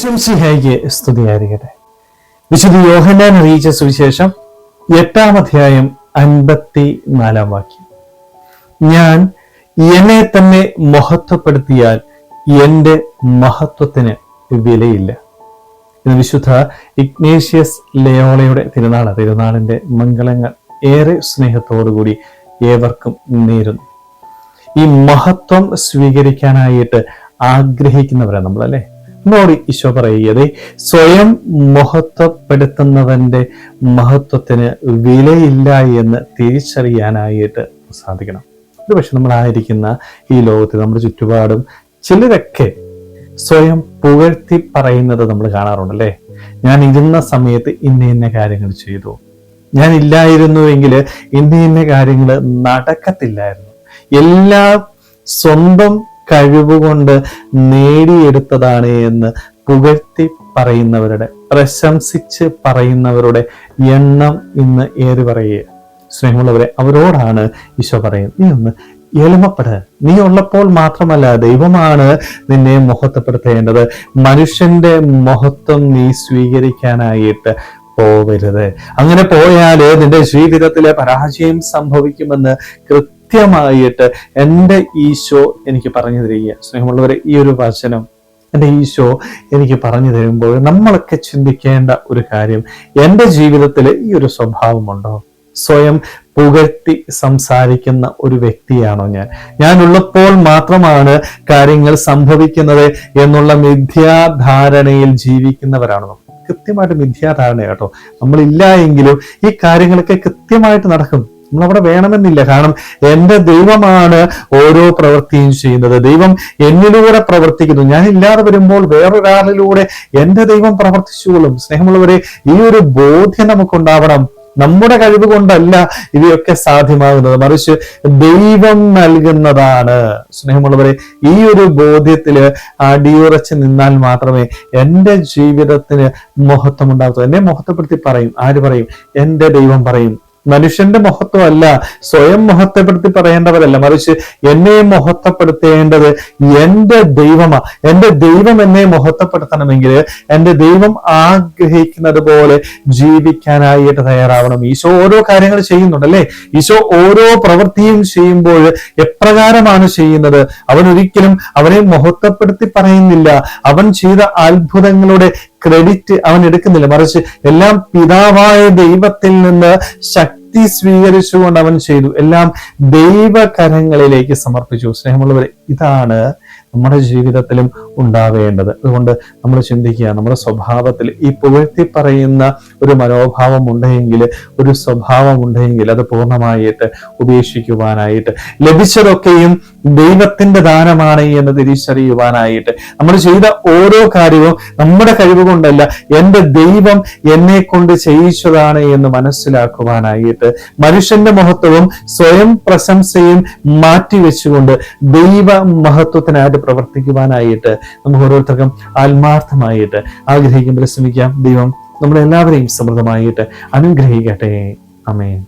ശംസിഹായിക്ക് സ്തുതിയായിരിക്കട്ടെ വിശുദ്ധ യോഹന്നാൻ അറിയിച്ച സുവിശേഷം എട്ടാം അധ്യായം അൻപത്തി നാലാം വാക്യം. ഞാൻ എന്നെ തന്നെ മഹത്വപ്പെടുത്തിയാൽ എന്റെ മഹത്വത്തിന് വിലയില്ല. ഇത് വിശുദ്ധ ഇഗ്നേഷ്യസ് ലയോളയുടെ തിരുനാൾ തിരുനാളിന്റെ മംഗളങ്ങൾ ഏറെ സ്നേഹത്തോടുകൂടി ഏവർക്കും നേരുന്നു. ഈ മഹത്വം സ്വീകരിക്കാനായിട്ട് ആഗ്രഹിക്കുന്നവരാണ് നമ്മളല്ലേ? നമ്മളോട് ഈശോ പറയുകയത് സ്വയം മഹത്വപ്പെടുത്തുന്നവന്റെ മഹത്വത്തിന് വിലയില്ല എന്ന് തിരിച്ചറിയാനായിട്ട് സാധിക്കണം. ഒരു പക്ഷെ നമ്മളായിരിക്കുന്ന ഈ ലോകത്തിൽ നമ്മുടെ ചുറ്റുപാടും ചിലരൊക്കെ സ്വയം പുകഴ്ത്തി പറയുന്നത് നമ്മൾ കാണാറുണ്ടല്ലേ ഞാൻ ഇരുന്ന സമയത്ത് ഇന്ന ഇന്ന കാര്യങ്ങൾ ചെയ്തു. ഞാൻ ഇല്ലായിരുന്നുവെങ്കിൽ ഇന്ന ഇന്ന കാര്യങ്ങൾ നടക്കത്തില്ലായിരുന്നു. എല്ലാ സ്വന്തം കഴിവുകൊണ്ട് നേടിയെടുത്തതാണ് എന്ന് പുകഴ്ത്തി പറയുന്നവരുടെ പ്രശംസിച്ച് പറയുന്നവരുടെ എണ്ണം ഇന്ന് ഏറി പറയുക സ്നേഹമുള്ളവരെ അവരോടാണ് ഈശോ പറയുന്നത്. നീ ഒന്ന് എളിമപ്പെട്. നീ ഉള്ളപ്പോൾ മാത്രമല്ല ദൈവമാണ് നിന്നെ മഹത്വപ്പെടുത്തേണ്ടത്. മനുഷ്യന്റെ മഹത്വം നീ സ്വീകരിക്കാനായിട്ട് പോവരുത്. അങ്ങനെ പോയാൽ നിന്റെ ജീവിതത്തിലെ പരാജയം സംഭവിക്കുമെന്ന് കൃത്യമായിട്ട് എന്റെ ഈശോ എനിക്ക് പറഞ്ഞു തരിക. സ്നേഹമുള്ളവരെ ഈ ഒരു വചനം എന്റെ ഈശോ എനിക്ക് പറഞ്ഞു തരുമ്പോൾ നമ്മളൊക്കെ ചിന്തിക്കേണ്ട ഒരു കാര്യം എന്റെ ജീവിതത്തിൽ ഈ ഒരു സ്വഭാവമുണ്ടോ? സ്വയം പുകഴ്ത്തി സംസാരിക്കുന്ന ഒരു വ്യക്തിയാണോ ഞാൻ? ഞാൻ ഉള്ളപ്പോൾ മാത്രമാണ് കാര്യങ്ങൾ സംഭവിക്കുന്നത് എന്നുള്ള മിഥ്യാധാരണയിൽ ജീവിക്കുന്നവരാണോ കൃത്യമായിട്ട് മിഥ്യാധാരണ കേട്ടോ. നമ്മളില്ല എങ്കിലും ഈ കാര്യങ്ങളൊക്കെ കൃത്യമായിട്ട് നടക്കും. നമ്മൾ അവിടെ വേണമെന്നില്ല. കാരണം എന്റെ ദൈവമാണ് ഓരോ പ്രവൃത്തിയും ചെയ്യുന്നത്. ദൈവം എന്നിലൂടെ പ്രവർത്തിക്കുന്നു. ഞാൻ ഇല്ലാതെ വരുമ്പോൾ വേറൊരാളിലൂടെ എന്റെ ദൈവം പ്രവർത്തിച്ചുകൊള്ളും സ്നേഹമുള്ളവരെ ഈ ഒരു ബോധ്യം നമുക്കുണ്ടാവണം. നമ്മുടെ കഴിവ് കൊണ്ടല്ല ഇവയൊക്കെ സാധ്യമാകുന്നത്. മറിച്ച് ദൈവം നൽകുന്നതാണ്. സ്നേഹമുള്ളവരെ ഈ ഒരു ബോധ്യത്തിൽ അടിയുറച്ച് നിന്നാൽ മാത്രമേ എന്റെ ജീവിതത്തിന് മഹത്വം ഉണ്ടാകത്തു. എന്നെ മഹത്വപ്പെടുത്തി പറയും. ആര് പറയും? എന്റെ ദൈവം പറയും. മനുഷ്യന്റെ മഹത്വമല്ല സ്വയം മഹത്വപ്പെടുത്തി പറയേണ്ടവരല്ല. മറിച്ച് എന്നെ മഹത്വപ്പെടുത്തേണ്ടത് എന്റെ ദൈവമാ. എന്റെ ദൈവം എന്നെ മഹത്വപ്പെടുത്തണമെങ്കിൽ എന്റെ ദൈവം ആഗ്രഹിക്കുന്നത് പോലെ ജീവിക്കാനായിട്ട് തയ്യാറാവണം. ഈശോ ഓരോ കാര്യങ്ങൾ ചെയ്യുന്നുണ്ട് അല്ലെ? ഈശോ ഓരോ പ്രവൃത്തിയും ചെയ്യുമ്പോൾ എപ്രകാരമാണ് ചെയ്യുന്നത്? അവൻ ഒരിക്കലും അവനെ മഹത്വപ്പെടുത്തി പറയുന്നില്ല. അവൻ ചെയ്ത അത്ഭുതങ്ങളുടെ ക്രെഡിറ്റ് അവൻ എടുക്കുന്നില്ല. മറിച്ച് എല്ലാം പിതാവായ ദൈവത്തിൽ നിന്ന് ശക്തി സ്വീകരിച്ചുകൊണ്ട് അവൻ ചെയ്തു. എല്ലാം ദൈവകരങ്ങളിലേക്ക് സമർപ്പിച്ചു. സ്നേഹമുള്ളവരെ ഇതാണ് നമ്മുടെ ജീവിതത്തിലും ഉണ്ടാവേണ്ടത്. അതുകൊണ്ട് നമ്മൾ ചിന്തിക്കുക നമ്മുടെ സ്വഭാവത്തിൽ ഈ പുകഴ്ത്തി പറയുന്ന ഒരു മനോഭാവം ഉണ്ടെങ്കിൽ ഒരു സ്വഭാവം ഉണ്ടെങ്കിൽ അത് പൂർണമായിട്ട് ഉപേക്ഷിക്കുവാനായിട്ട് ലഭിച്ചതൊക്കെയും ദൈവത്തിന്റെ ദാനമാണ് എന്ന് തിരിച്ചറിയുവാനായിട്ട് നമ്മൾ ചെയ്ത ഓരോ കാര്യവും നമ്മുടെ കഴിവ് കൊണ്ടല്ല എന്റെ ദൈവം എന്നെ കൊണ്ട് ചെയ്യിച്ചതാണ് എന്ന് മനസ്സിലാക്കുവാനായിട്ട് മനുഷ്യന്റെ മഹത്വവും സ്വയം പ്രശംസയും മാറ്റിവെച്ചുകൊണ്ട് ദൈവ മഹത്വത്തിനായിട്ട് പ്രവർത്തിക്കുവാനായിട്ട് നമുക്ക് ഓരോരുത്തർക്കും ആത്മാർത്ഥമായിട്ട് ആഗ്രഹിക്കുമ്പോൾ ശ്രമിക്കാം. ദൈവം നമ്മളെല്ലാവരെയും സമൃദ്ധമായിട്ട് അനുഗ്രഹിക്കട്ടെ. അമേൻ